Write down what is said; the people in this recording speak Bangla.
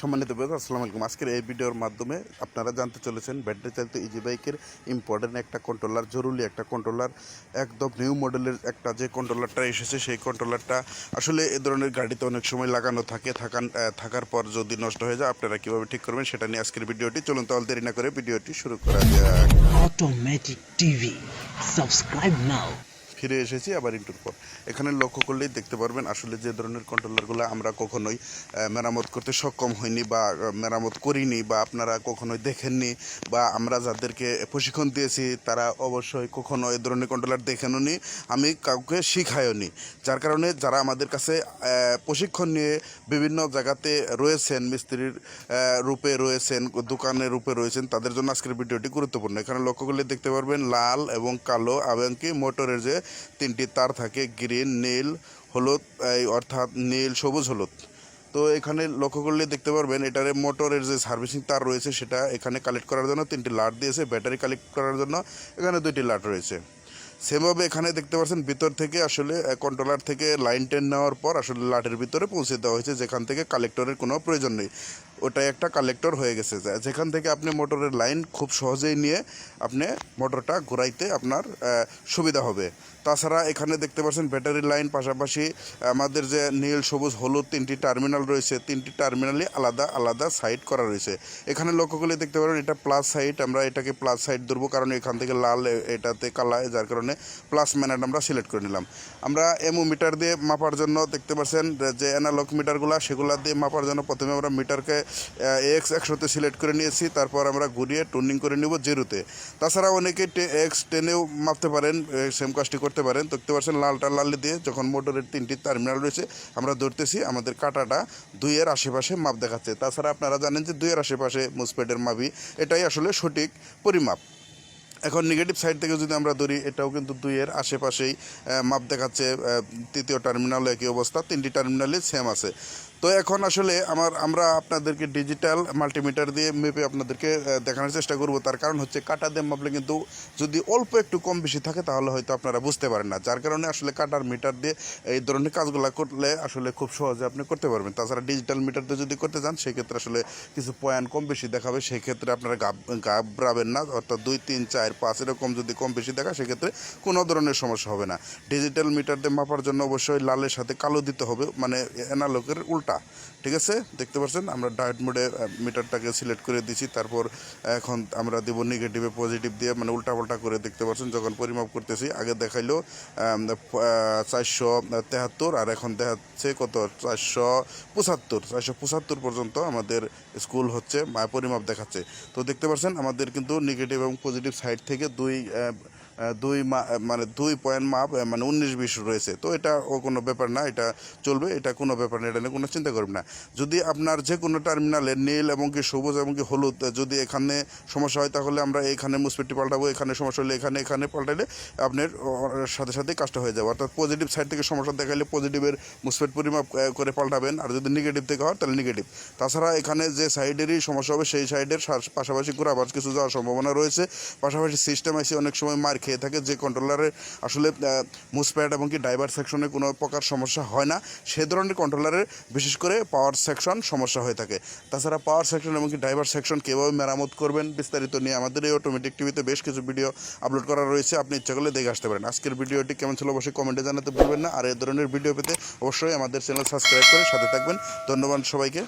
সম্মানিত বেদ আসসালামু আলাইকুম আজকের এই ভিডিওর মাধ্যমে আপনারা জানতে চলেছেন ব্যাটারি চালিত ইজি বাইকের ইম্পর্টেন্ট একটা কন্ট্রোলার জরুরি একটা কন্ট্রোলার একদম নিউ মডেলের একটা যে কন্ট্রোলারটা এসেছে, সেই কন্ট্রোলারটা আসলে এ ধরনের গাড়িতে অনেক সময় লাগানো থাকে, থাকান থাকার পর যদি নষ্ট হয়ে যায়, আপনারা কীভাবে ঠিক করবেন সেটা নিয়ে আজকের ভিডিওটি চলুন তাহলে দেরি না করে ভিডিওটি শুরু করা যাক Automatic TV. Subscribe now. ফিরে এসেছি, আবার ইন্টুর পর। এখানে লক্ষ্য করলেই দেখতে পারবেন, আসলে যে ধরনের কন্ট্রোলারগুলো আমরা কখনোই মেরামত করতে সক্ষম হইনি বা মেরামত করিনি বা আপনারা কখনোই দেখেননি বা আমরা যাদেরকে প্রশিক্ষণ দিয়েছি, তারা অবশ্যই কখনো এই ধরনের কন্ট্রোলার দেখেননি, আমি কাউকে শিখায়ও নি যার কারণে যারা আমাদের কাছে প্রশিক্ষণ নিয়ে বিভিন্ন জায়গাতে রয়েছেন, মিস্ত্রির রূপে রয়েছেন, দোকানের রূপে রয়েছেন, তাদের জন্য আজকের ভিডিওটি গুরুত্বপূর্ণ। এখানে লক্ষ্য করলে দেখতে পারবেন, লাল এবং কালো এবং কি মোটরের যে তিনটি তার থাকে গ্রিন নীল, হলুদ অর্থাৎ নীল, সবুজ, হলুদ। তো এখানে লক্ষ্য করলে দেখতে পারবেন, এটারে মোটরের যে সার্ভিসিং তার রয়েছে, সেটা এখানে কালেক্ট করার জন্য তিনটি লাট দিয়েছে, ব্যাটারি কালেক্ট করার জন্য এখানে দুইটি লাট রয়েছে। সেমভাবে এখানে দেখতে পাচ্ছেন, ভিতর থেকে আসলে কন্ট্রোলার থেকে লাইন টেন নেওয়ার পর আসলে লাটের ভিতরে পৌঁছে দেওয়া হয়েছে, যেখান থেকে কালেক্টরের কোনো প্রয়োজন নেই। ওটাই একটা কালেক্টর হয়ে গেছে। যেখান থেকে আপনি মোটরের লাইন খুব সহজেই নিয়ে আপনি মোটরটা ঘোরাইতে আপনার সুবিধা হবে। তাছাড়া এখানে দেখতে পাচ্ছেন ব্যাটারি লাইন পাশাপাশি আমাদের যে নীল, সবুজ, হলুদ তিনটি টার্মিনাল রয়েছে। তিনটি টার্মিনালই আলাদা আলাদা সাইড করা রয়েছে। এখানে লক্ষ্য করলে দেখতে পারেন এটা প্লাস সাইড আমরা এটাকে প্লাস সাইড ধরবো কারণ এখান থেকে লাল এটাতে কালা, যার কারণে প্লাস ম্যানেট আমরা সিলেক্ট করে নিলাম। আমরা এমও মিটার দিয়ে মাপার জন্য দেখতে পাচ্ছেন যে অ্যানালগ মিটারগুলো সেগুলো দিয়ে মাপার জন্য প্রথমে আমরা মিটারকে এক্স একশোতে সিলেক্ট করে নিয়েছি, তারপর আমরা ঘুরিয়ে টুনিং করে নিব জিরোতে। তাছাড়া অনেকে এক্স টেনেও মাপতে পারেন সেম কাজটি করতে পারেন। দেখতে পাচ্ছেন লালটা লাল দিয়ে যখন মোটরের তিনটি টার্মিনাল রয়েছে, আমরা ধরতেছি আমাদের কাটাটা দুইয়ের আশেপাশে মাপ দেখাচ্ছে। তাছাড়া আপনারা জানেন যে দুইয়ের আশেপাশে মুসপেডের মাপি এটাই আসলে সঠিক পরিমাপ। এখন নেগেটিভ সাইড থেকে যদি আমরা ধরি, এটাও কিন্তু দুইয়ের আশেপাশেই মাপ দেখাচ্ছে তৃতীয় টার্মিনাল একই অবস্থা, তিনটি টার্মিনালই সেম আছে। তো এখন আসলে আমার, আমরা আপনাদেরকে ডিজিটাল মাল্টিমিটার দিয়ে মেপে আপনাদেরকে দেখানোর চেষ্টা করব। তার কারণ হচ্ছে কাটা দিয়ে মাপলে কিন্তু যদি অল্প একটু কম বেশি থাকে তাহলে হয়তো আপনারা বুঝতে পারেন না। যার কারণে আসলে কাটার মিটার দিয়ে এই ধরনের কাজগুলো করলে আসলে খুব সহজে আপনি করতে পারবেন। তাছাড়া ডিজিটাল মিটার দিয়ে যদি করতে চান, সেক্ষেত্রে আসলে কিছু পয়েন্ট কম বেশি দেখাবে। সেক্ষেত্রে আপনারা ঘাবড়াবেন না। অর্থাৎ দুই, তিন, চার, পাঁচ এরকম যদি কম বেশি দেখা, সেক্ষেত্রে কোনো ধরনের সমস্যা হবে না। ডিজিটাল মিটার দিয়ে মাপার জন্য অবশ্যই লালের সাথে কালো দিতে হবে। মানে অ্যানালগের উল্টা ঠিক আছে? দেখতে পাচ্ছেন আমরা ডায়েট মোডে মিটারটাকে সিলেক্ট করে দিয়েছি। তারপর এখন আমরা দেব নেগেটিভে পজিটিভ দিয়ে মানে উল্টাপাল্টা করে দেখতে পাচ্ছেন যখন পরিমাপ করতেছি, আগে দেখাইলো চারশো তেহাত্তর, আর এখন দেখাচ্ছে কত? চারশো পঁচাত্তর। চারশো পঁচাত্তর পর্যন্ত আমাদের স্কুল হচ্ছে পরিমাপ দেখাচ্ছে। তো দেখতে পাচ্ছেন আমাদের কিন্তু নেগেটিভ এবং পজিটিভ সাইড থেকে দুই দুই মানে দুই পয়েন্ট মাপ মানে উনিশ বিশ রয়েছে। তো এটা ও কোনো ব্যাপার না, এটা চলবে, এটা কোনো ব্যাপার না, এটা নিয়ে কোনো চিন্তা করবেন না। যদি আপনার যে কোনো টার্মিনালে নীল এবং কি সবুজ এবং কি হলুদ যদি এখানে সমস্যা হয়, তাহলে আমরা এখানে মুসপিটি পাল্টাবো, এখানে সমস্যা হলে এখানে এখানে পাল্টাইলে আপনার সাথে সাথে কাজটা হয়ে যাবে। অর্থাৎ পজিটিভ সাইড থেকে সমস্যা দেখাইলে পজিটিভের মুসপেট পরিমাপ করে পাল্টাবেন। আর যদি নেগেটিভ থেকে হয়, তাহলে নেগেটিভ তাছাড়া এখানে যে সাইডেরই সমস্যা হবে, সেই সাইডের পাশাপাশি করে আবার কিছু যাওয়ার সম্ভাবনা রয়েছে। পাশাপাশি সিস্টেম এসে অনেক সময় মার খেয়ে থাকে, যে কন্ট্রোলারের আসলে মুসপ্যাড এবং কি ড্রাইভার সেকশনে কোনো প্রকার সমস্যা হয় না, সে ধরনের কন্ট্রোলারের বিশেষ করে পাওয়ার সেকশন সমস্যা হয়ে থাকে। তাছাড়া পাওয়ার সেকশন এবং কি ড্রাইভার সেকশন কীভাবে মেরামত করবেন বিস্তারিত নিয়ে আমাদের এই অটোমেটিক টিভিতে বেশ কিছু ভিডিও আপলোড করা রয়েছে, আপনি ইচ্ছা করলে দেখে আসতে পারেন। আজকের ভিডিওটি কেমন ছিল অবশ্যই কমেন্টে জানাতে ভুলবেন না, আর এই ধরনের ভিডিও পেতে অবশ্যই আমাদের চ্যানেল সাবস্ক্রাইব করে সাথে থাকবেন। ধন্যবাদ সবাইকে।